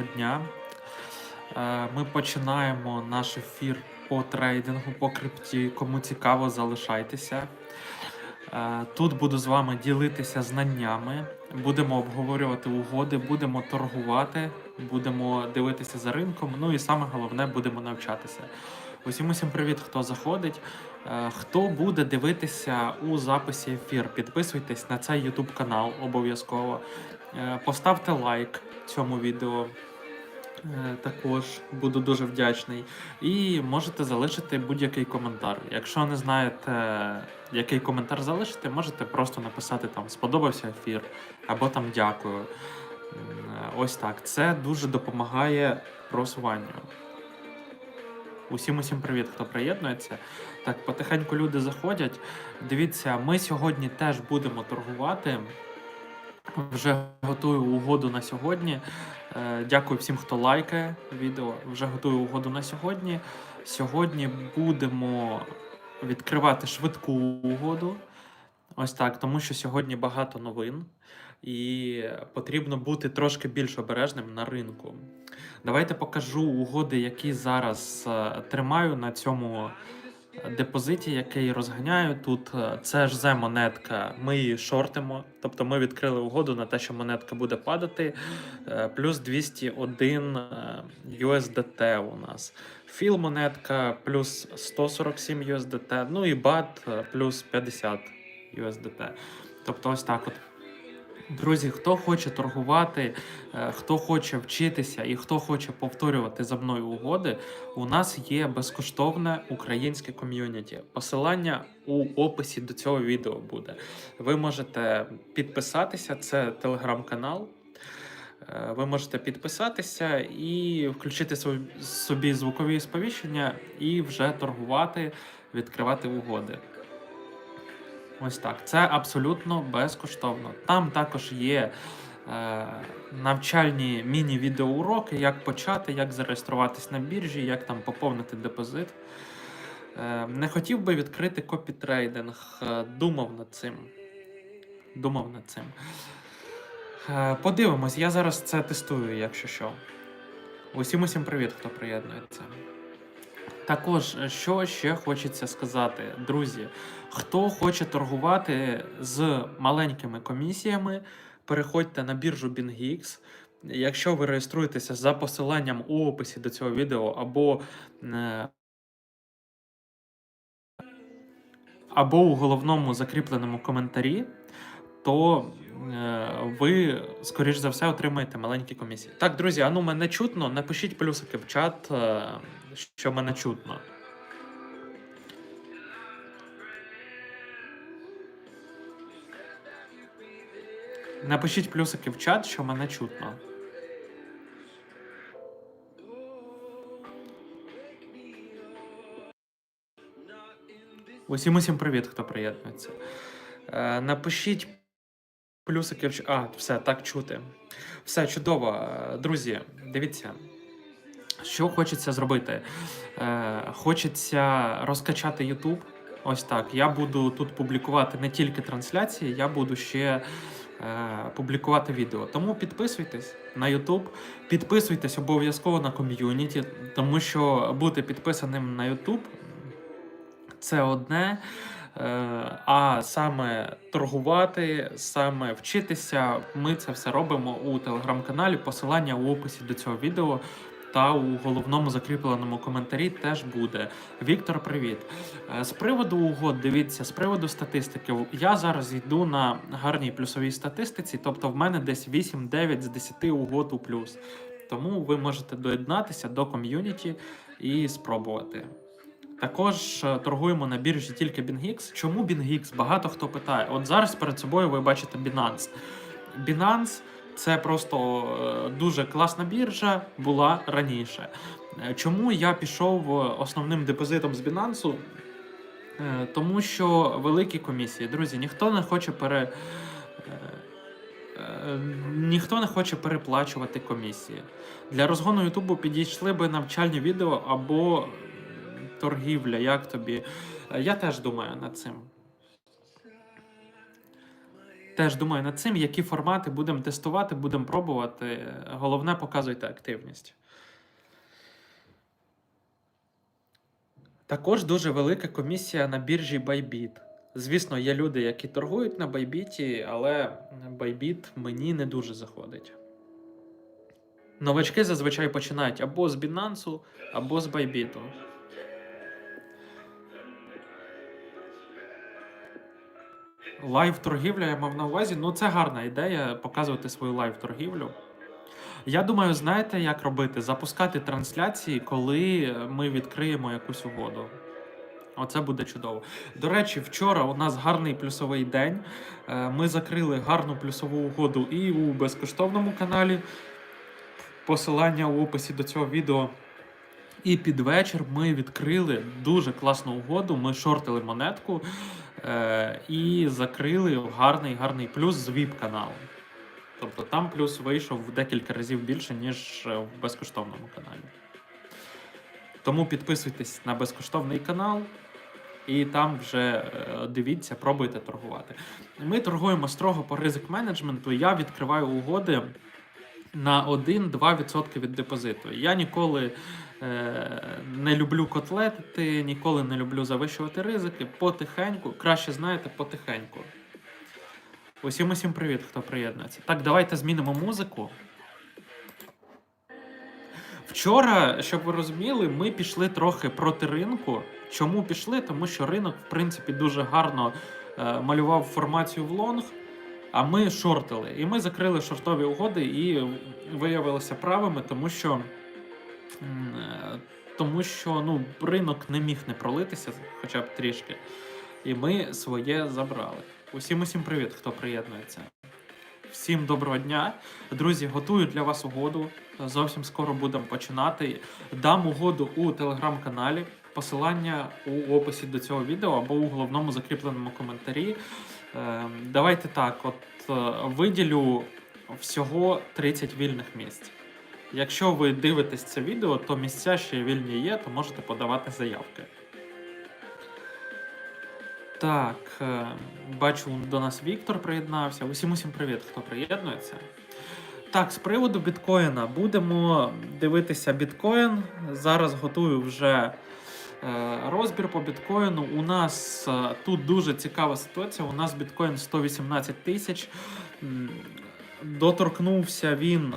Доброго дня. Е, Ми починаємо наш ефір по трейдингу, по крипті. Кому цікаво, залишайтеся. Е, Тут буду з вами ділитися знаннями, будемо обговорювати угоди, будемо торгувати, будемо дивитися за ринком. Ну і саме головне, будемо навчатися. Усім усім привіт, хто заходить. Е, Хто буде дивитися у записі ефір, підписуйтесь на цей YouTube канал обов'язково. Поставте лайк цьому відео. Е, Також буду дуже вдячний. І можете залишити будь-який коментар. Якщо не знаєте, який коментар залишити, можете просто написати там сподобався ефір або там дякую. Ось так. Це дуже допомагає просуванню. Усім усім привіт, хто приєднується. Так, потихеньку люди заходять. Дивіться, ми сьогодні теж будемо торгувати. Вже готую угоду на сьогодні. Е, Дякую всім, хто лайкає відео. Вже готую угоду на сьогодні. Сьогодні будемо відкривати швидку угоду. Ось так, тому що сьогодні багато новин, і потрібно бути трошки більш обережним на ринку. Давайте покажу угоди, які зараз е, тримаю на цьому депозиті, який розганяю. Тут е, це ж зе монетка. Ми її шортимо. Тобто ми відкрили угоду на те, що монетка буде падати. Е, Плюс 201 е, USDT у нас. Філ монетка плюс 147 USDT. Ну і бат е, плюс 50 USDT. Тобто ось так от. Друзі, хто хоче торгувати, е, хто хоче вчитися і хто хоче повторювати за мною угоди, у нас є безкоштовне українське ком'юніті. Посилання у описі до цього відео буде. Ви можете підписатися, це телеграм-канал. Е, Ви можете підписатися і включити собі звукові сповіщення і вже торгувати, відкривати угоди. Ось так. Це абсолютно безкоштовно. Там також є е, навчальні міні-відеоуроки, як почати, як зареєструватись на біржі, як там поповнити депозит. Е, не хотів би відкрити копітрейдинг. Е, думав над цим. Думав над цим. Е, подивимось, я зараз це тестую, якщо що. Усім усім привіт, хто приєднується. Також, е, що ще хочеться сказати, друзі, хто хоче торгувати з маленькими комісіями, переходьте на біржу BingX. Якщо ви реєструєтеся за посиланням у описі до цього відео, або, е, або у головному закріпленому коментарі, то е, ви, скоріш за все, отримаєте маленькі комісії. Так, друзі, а ну мене чутно. Напишіть плюсики в чат, що мене чутно. Напишіть плюсики в чат, що мене чутно. Усім усім привіт, хто приєднується. Е, напишіть плюсики в. А, все, так чути. Все чудово. Е, Друзі, дивіться. Що хочеться зробити? Е, хочеться розкачати YouTube. Ось так. Я буду тут публікувати не тільки трансляції, я буду ще е, публікувати відео. Тому підписуйтесь на YouTube, підписуйтесь обов'язково на ком'юніті, тому що бути підписаним на YouTube це одне. е, А саме торгувати, саме вчитися, ми це все робимо у телеграм-каналі. Посилання у описі до цього відео та у головному закріпленому коментарі теж буде. Віктор, привіт. Е, З приводу угод, дивіться, з приводу статистики, я зараз йду на гарній плюсовій статистиці, тобто в мене десь 8-9 з 10 угод у плюс. Тому ви можете доєднатися до ком'юніті і спробувати. Також е, торгуємо на біржі тільки BingX. Чому BingX? Багато хто питає. От зараз перед собою ви бачите Binance. Binance це просто е, дуже класна біржа, була раніше. Е, Чому я пішов е, основним депозитом з Binance? Тому що великі комісії, друзі, ніхто не хоче пере. Ніхто не хоче переплачувати комісії. Для розгону Ютубу підійшли би навчальні відео або торгівля, як тобі. Я теж думаю над цим. Теж думаю над цим, які формати будемо тестувати, будемо пробувати. Головне, показуйте активність. Також дуже велика комісія на біржі Bybit. Звісно, є люди, які торгують на Bybit, але Bybit мені не дуже заходить. Новачки зазвичай починають або з Binance, або з Bybit. Лайв торгівля я мав на увазі. Ну, це гарна ідея показувати свою лайв торгівлю. Я думаю, знаєте, як робити? Запускати трансляції, коли ми відкриємо якусь угоду. Оце буде чудово. До речі, вчора у нас гарний плюсовий день. Е, Ми закрили гарну плюсову угоду і у безкоштовному каналі. Посилання у описі до цього відео. І під вечір ми відкрили дуже класну угоду. Ми шортили монетку е, і закрили гарний гарний плюс з ВІП-каналу. Тобто там плюс вийшов в декілька разів більше, ніж е, в безкоштовному каналі. Тому підписуйтесь на безкоштовний канал, і там вже е, дивіться, пробуйте торгувати. Ми торгуємо строго по ризик менеджменту. Я відкриваю угоди на 1-2% від депозиту. Я ніколи не люблю котлети, ніколи не люблю завищувати ризики. Потихеньку, краще знаєте, потихеньку. Усім усім привіт, хто приєднується. Так, давайте змінимо музику. Вчора, щоб ви розуміли, ми пішли трохи проти ринку. Чому пішли? Тому що ринок, в принципі, дуже гарно е, малював формацію в лонг, а ми шортили. І ми закрили шортові угоди і виявилися правими, тому що, е, тому що ну, ринок не міг не пролитися, хоча б трішки. І ми своє забрали. Усім усім привіт, хто приєднується. Всім доброго дня. Друзі, готую для вас угоду. Зовсім скоро будемо починати. Дам угоду у телеграм-каналі. Посилання у описі до цього відео або у головному закріпленому коментарі. Е, Давайте так: от е, виділю всього 30 вільних місць. Якщо ви дивитесь це відео, то місця ще вільні є, то можете подавати заявки. Так, е, бачу, до нас Віктор приєднався. Усім усім привіт, хто приєднується. Так, з приводу біткоїна будемо дивитися біткоін. Зараз готую вже е, розбір по біткоїну. У нас е, тут дуже цікава ситуація. У нас біткоін 118 тисяч. Доторкнувся він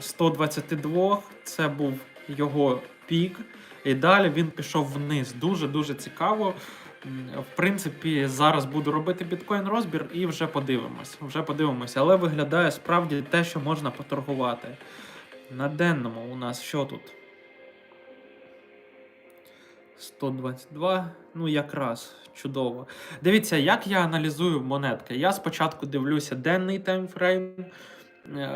122, це був його пік. І далі він пішов вниз. Дуже дуже цікаво. В принципі, зараз буду робити біткоін розбір і вже подивимось. Вже подивимось, але виглядає справді те, що можна поторгувати. На денному у нас що тут? 122. Ну, якраз чудово. Дивіться, як я аналізую монетки. Я спочатку дивлюся денний таймфрейм,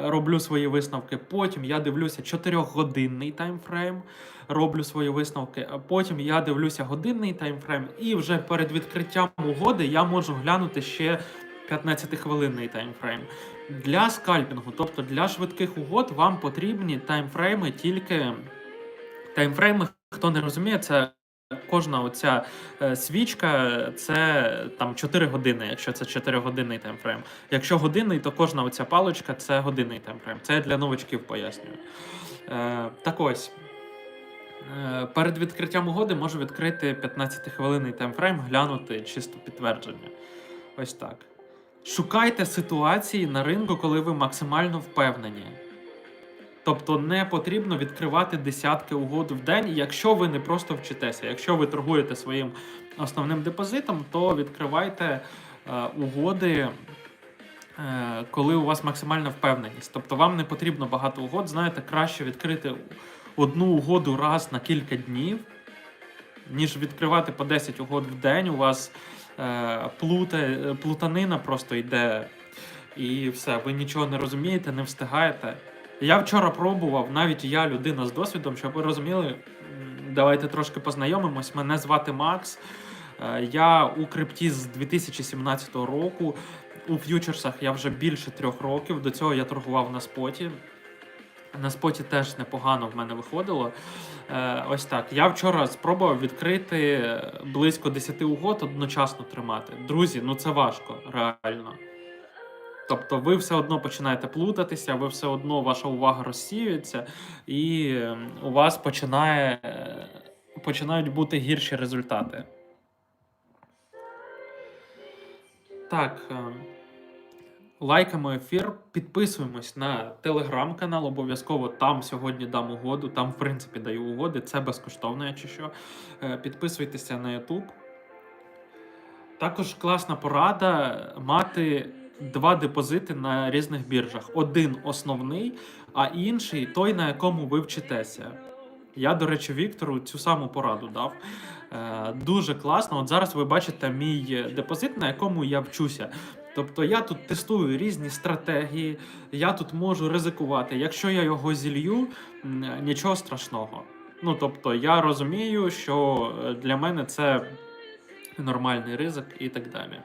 роблю свої висновки. Потім я дивлюся 4-годинний таймфрейм, роблю свої висновки. Потім я дивлюся годинний таймфрейм, і вже перед відкриттям угоди я можу глянути ще 15-хвилинний таймфрейм. Для скальпінгу, тобто для швидких угод, вам потрібні таймфрейми тільки. Таймфрейми, хто не розуміє, це кожна оця е, свічка, це там 4 години, якщо це 4 годинний таймфрейм. Якщо годинний, то кожна оця паличка це годинний таймфрейм. Це я для новачків пояснюю. Е, так ось. Е, Перед відкриттям угоди можу відкрити 15-хвилинний таймфрейм, глянути чисто підтвердження. Ось так. Шукайте ситуації на ринку, коли ви максимально впевнені. Тобто не потрібно відкривати десятки угод в день, якщо ви не просто вчитеся. Якщо ви торгуєте своїм основним депозитом, то відкривайте е, угоди, е, коли у вас максимальна впевненість. Тобто вам не потрібно багато угод. Знаєте, краще відкрити одну угоду раз на кілька днів, ніж відкривати по 10 угод в день. У вас е, плута, плутанина просто йде. І все, ви нічого не розумієте, не встигаєте. Я вчора пробував, навіть я людина з досвідом, щоб ви розуміли, давайте трошки познайомимось. Мене звати Макс. Е, Я у крипті з 2017 року. У ф'ючерсах я вже більше трьох років. До цього я торгував на споті. На споті теж непогано в мене виходило. Е, Ось так. Я вчора спробував відкрити близько 10 угод одночасно тримати. Друзі, ну це важко, реально. Тобто ви все одно починаєте плутатися, ви все одно ваша увага розсіюється, і е, у вас починає, е, починають бути гірші результати. Так. е, Лайкаємо ефір, підписуємось на телеграм-канал. Обов'язково там сьогодні дам угоду. Там, в принципі, даю угоди. Це безкоштовно, якщо що. Е, Підписуйтеся на YouTube. Також класна порада мати два депозити на різних біржах: один основний, а інший той, на якому ви вчитеся. Я, до речі, Віктору цю саму пораду дав. Е, Дуже класно. От зараз ви бачите мій депозит, на якому я вчуся. Тобто я тут тестую різні стратегії, я тут можу ризикувати. Якщо я його зілью, нічого страшного. Ну тобто я розумію, що е, для мене це нормальний ризик і так далі.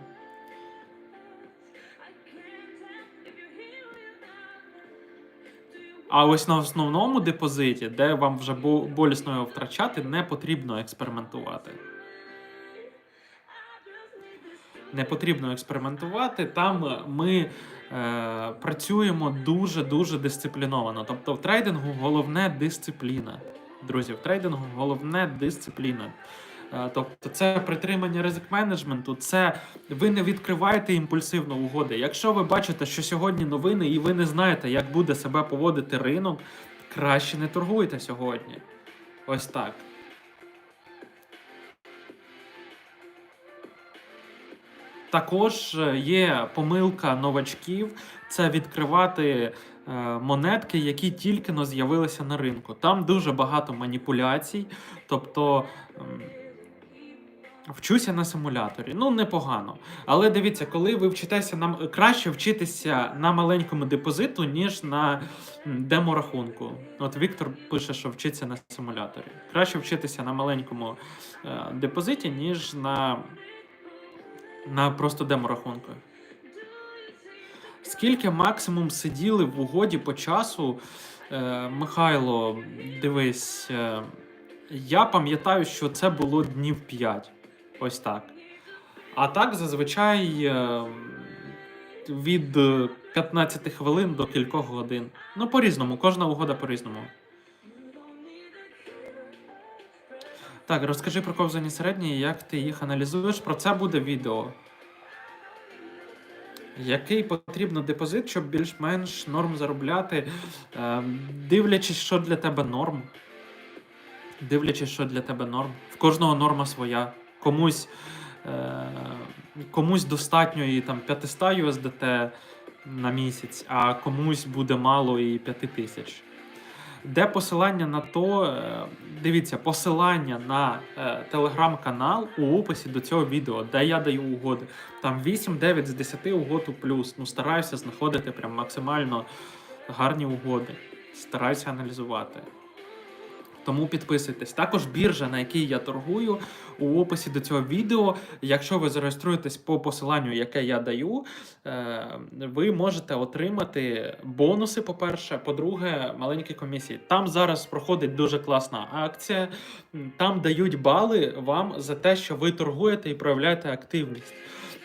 А ось на основному депозиті, де вам вже болісно його втрачати, не потрібно експериментувати. Не потрібно експериментувати. Там ми е, працюємо дуже-дуже дисципліновано. Тобто в трейдингу головне дисципліна. Друзі, в трейдингу головне дисципліна. Е, Тобто це притримання ризик менеджменту, це ви не відкриваєте імпульсивно угоди. Якщо ви бачите, що сьогодні новини і ви не знаєте, як буде себе поводити ринок, краще не торгуйте сьогодні. Ось так. Також е, є помилка новачків це відкривати е, монетки, які тільки но з'явилися на ринку. Там дуже багато маніпуляцій. Тобто вчуся на симуляторі. Ну, непогано. Але дивіться, коли ви вчитеся нам краще вчитися на маленькому депозиту, ніж на деморахунку. От Віктор пише, що вчиться на симуляторі. Краще вчитися на маленькому е, депозиті, ніж на, на просто деморахунку. Скільки максимум сиділи в угоді по часу? Е, Михайло, дивись, е, я пам'ятаю, що це було днів 5. Ось так. А так зазвичай е, від е, 15 хвилин до кількох годин. Ну, по-різному, кожна угода по-різному. Так, розкажи про ковзані середні, як ти їх аналізуєш. Про це буде відео. Який потрібно депозит, щоб більш-менш норм заробляти, Е, дивлячись, що для тебе норм. Дивлячись, що для тебе норм. В кожного норма своя. Комусь, е, комусь достатньо і там 500 USDT на місяць, а комусь буде мало і 5000. Де посилання на то, е, дивіться, посилання на е, телеграм-канал у описі до цього відео, де я даю угоди. Там 8-9 з 10 угод у плюс. Ну, стараюся знаходити прям максимально гарні угоди. Стараюся аналізувати. Тому підписуйтесь. Також біржа, на якій я торгую, у описі до цього відео. Якщо ви зареєструєтесь по посиланню, яке я даю, е, ви можете отримати бонуси, по-перше, по-друге, маленькі комісії. Там зараз проходить дуже класна акція. Там дають бали вам за те, що ви торгуєте і проявляєте активність.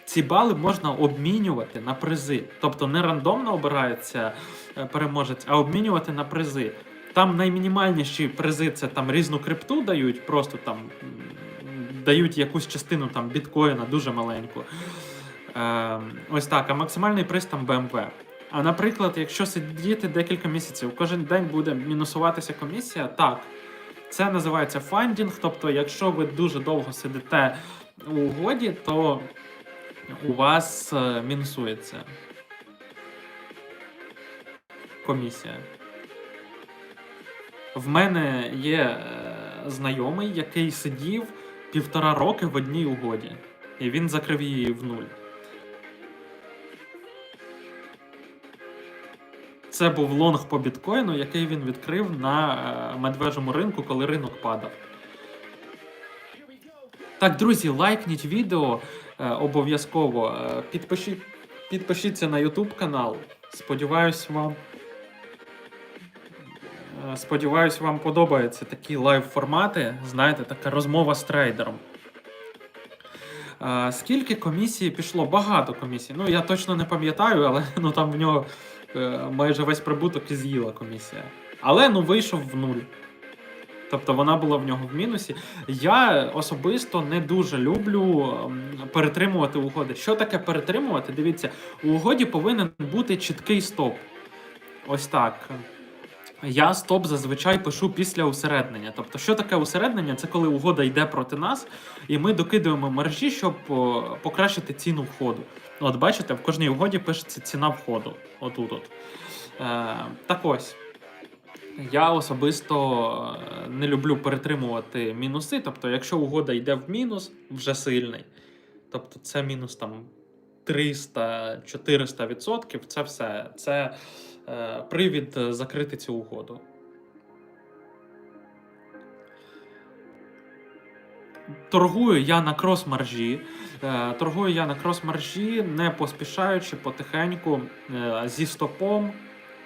Ці бали можна обмінювати на призи. Тобто не рандомно обирається е, переможець, а обмінювати на призи. Там наймінімальніші призи це там різну крипту дають, просто там дають якусь частину там біткоїна, дуже маленьку. Е, ось так, а максимальний приз там BMW. А наприклад, якщо сидіти декілька місяців, кожен день буде мінусуватися комісія, так. Це називається фандінг. Тобто, якщо ви дуже довго сидите у угоді, то у вас е, мінусується комісія. В мене є е, знайомий, який сидів півтора роки в одній угоді, і він закрив її в нуль. Це був лонг по біткоїну, який він відкрив на е, медвежому ринку, коли ринок падав. Так, друзі, лайкніть відео е, обов'язково. Підпишіть, підпишіться на YouTube канал. Сподіваюсь, вам. Е, Сподіваюсь, вам подобаються такі лайв формати. Знаєте, така розмова з трейдером. Е, скільки комісії пішло? Багато комісій. Ну, я точно не пам'ятаю, але ну, там в нього е, майже весь прибуток і з'їла комісія. Але ну, вийшов в нуль. Тобто вона була в нього в мінусі. Я особисто не дуже люблю ем, перетримувати угоди. Що таке перетримувати? Дивіться, у угоді повинен бути чіткий стоп. Ось так. Я стоп зазвичай пишу після усереднення. Тобто, що таке усереднення? Це коли угода йде проти нас, і ми докидуємо мережі, щоб покращити ціну входу. От бачите, в кожній угоді пишеться ціна входу. Отут. От. Е, так ось. Я особисто е, не люблю перетримувати мінуси. Тобто, якщо угода йде в мінус, вже сильний. Тобто, це мінус там 300-400 відсотків, це все. Це привід закрити цю угоду. Торгую я на крос-маржі. Е, торгую я на крос-маржі, не поспішаючи потихеньку е, зі стопом,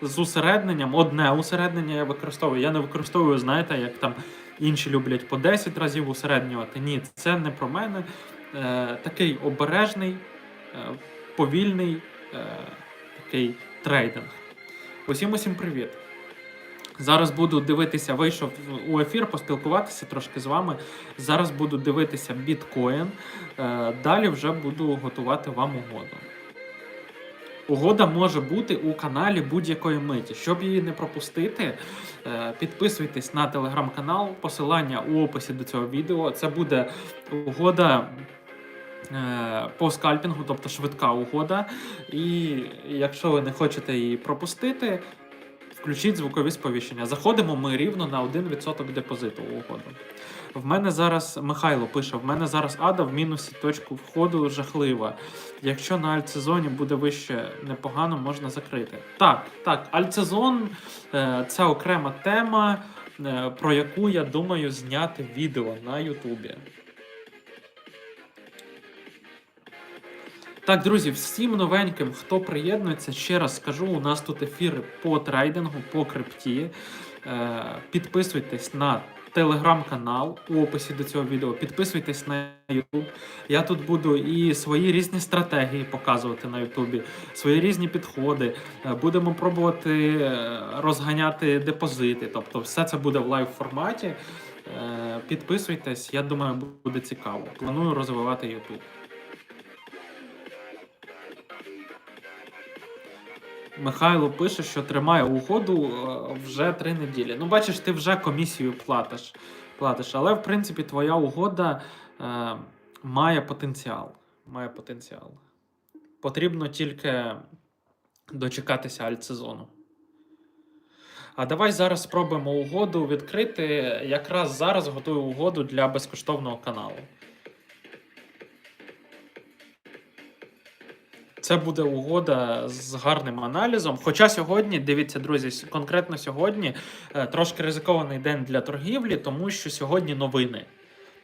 з усередненням. Одне усереднення я використовую. Я не використовую, знаєте, як там інші люблять по 10 разів усереднювати. Ні, це не про мене. Е, такий обережний, е, повільний е, такий трейдинг. Усім усім привіт. Зараз буду дивитися, вийшов у ефір, поспілкуватися трошки з вами. Зараз буду дивитися біткоін. Е, Далі вже буду готувати вам угоду. Угода може бути у каналі будь-якої миті. Щоб її не пропустити, е, підписуйтесь на телеграм-канал, посилання у описі до цього відео. Це буде угода по скальпінгу, тобто швидка угода. І якщо ви не хочете її пропустити, включіть звукові сповіщення. Заходимо ми рівно на 1% депозиту угоду. В мене зараз Михайло пише: в мене зараз ада в мінусі точку входу жахлива. Якщо на альтсезоні буде вище непогано, можна закрити. Так, так, альтсезон е, це окрема тема, е, про яку я думаю зняти відео на Ютубі. Так, друзі, всім новеньким, хто приєднується, ще раз скажу: у нас тут ефіри по трейдингу, по крипті. Е, Підписуйтесь на телеграм-канал у описі до цього відео. Підписуйтесь на YouTube. Я тут буду і свої різні стратегії показувати на Ютубі, свої різні підходи. Е, Будемо пробувати е, розганяти депозити. Тобто, все це буде в лайв форматі. Підписуйтесь, я думаю, буде цікаво. Планую розвивати YouTube. Михайло пише, що тримає угоду е, вже три неділі. Ну, бачиш, ти вже комісію платиш. платиш. Але, в принципі, твоя угода е, має потенціал. Має потенціал. Потрібно тільки дочекатися альтсезону. А давай зараз спробуємо угоду відкрити. Якраз зараз готую угоду для безкоштовного каналу. Це буде угода з гарним аналізом. Хоча сьогодні, дивіться, друзі, конкретно сьогодні е, трошки ризикований день для торгівлі, тому що сьогодні новини.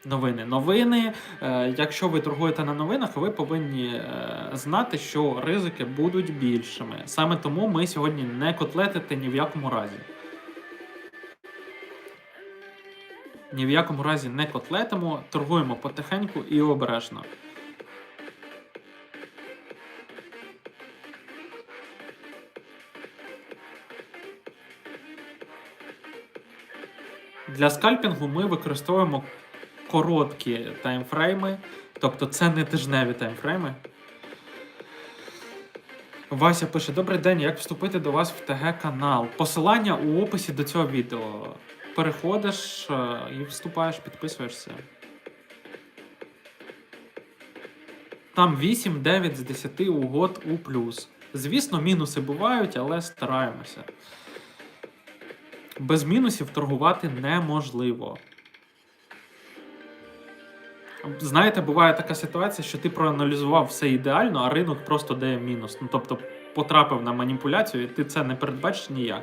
Новини. Новини. Е, Якщо ви торгуєте на новинах, ви повинні е, знати, що ризики будуть більшими. Саме тому ми сьогодні не котлетити ні в якому разі. Ні в якому разі не котлетимо, торгуємо потихеньку і обережно. Для скальпінгу ми використовуємо короткі таймфрейми, тобто це не тижневі таймфрейми. Вася пише: Добрий день, як вступити до вас в ТГ канал? Посилання у описі до цього відео. Переходиш е, і вступаєш, підписуєшся. Там 8-9 з 10 угод у плюс. Звісно, мінуси бувають, але стараємося. Без мінусів торгувати неможливо. Знаєте, буває така ситуація, що ти проаналізував все ідеально, а ринок просто дає мінус. Ну, тобто потрапив на маніпуляцію, і ти це не передбачиш ніяк.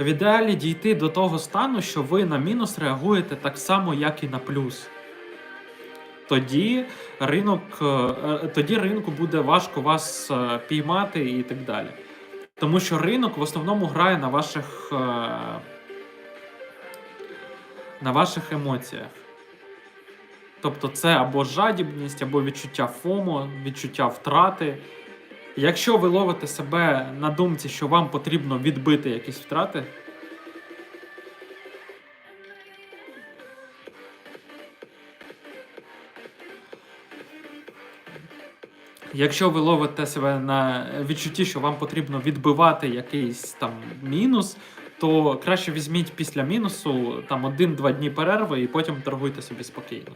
В ідеалі дійти до того стану, що ви на мінус реагуєте так само, як і на плюс. Тоді ринок, е, тоді ринку буде важко вас е, піймати і так далі. Тому що ринок в основному грає на ваших е, на ваших емоціях. Тобто це або жадібність, або відчуття ФОМО, відчуття втрати. Якщо ви ловите себе на думці, що вам потрібно відбити якісь втрати, Якщо ви ловите себе на відчутті, що вам потрібно відбивати якийсь там мінус, то краще візьміть після мінусу там один-два дні перерви і потім торгуйте собі спокійно.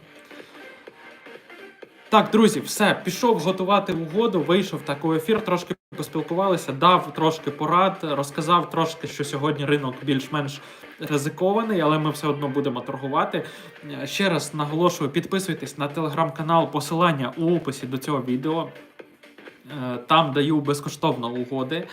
Так, друзі, все, пішов готувати угоду, вийшов так ефір, трошки поспілкувалися, дав трошки порад, розказав трошки, що сьогодні ринок більш-менш ризикований, але ми все одно будемо торгувати. Ще раз наголошую, підписуйтесь на телеграм-канал, посилання у описі до цього відео. Е, Там даю безкоштовно угоди.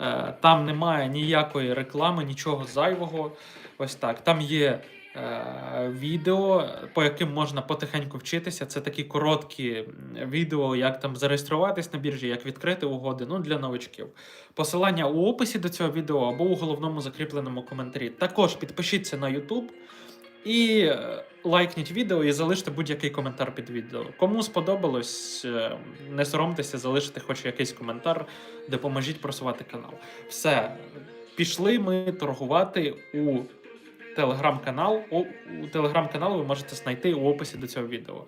Е, Там немає ніякої реклами, нічого зайвого. Ось так. Там є е, відео, по яким можна потихеньку вчитися. Це такі короткі відео, як там зареєструватись на біржі, як відкрити угоди. Ну для новичків. Посилання у описі до цього відео або у головному закріпленому коментарі. Також підпишіться на YouTube. І е, лайкніть відео і залиште будь-який коментар під відео. Кому сподобалось, е, не соромтеся, залишити хоч якийсь коментар, допоможіть просувати канал. Все, пішли ми торгувати у телеграм-канал. У, телеграм-канал ви можете знайти у описі до цього відео.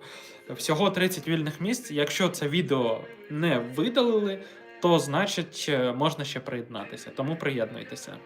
Всього 30 вільних місць. Якщо це відео не видалили, то значить е, можна ще приєднатися. Тому приєднуйтеся.